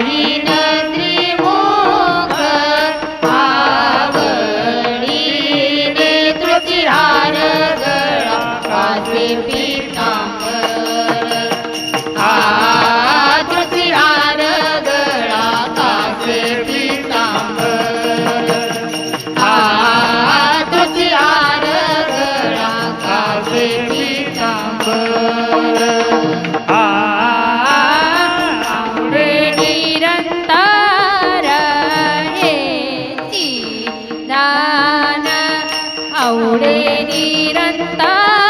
வாழின ज्ञान आवडे निरंतर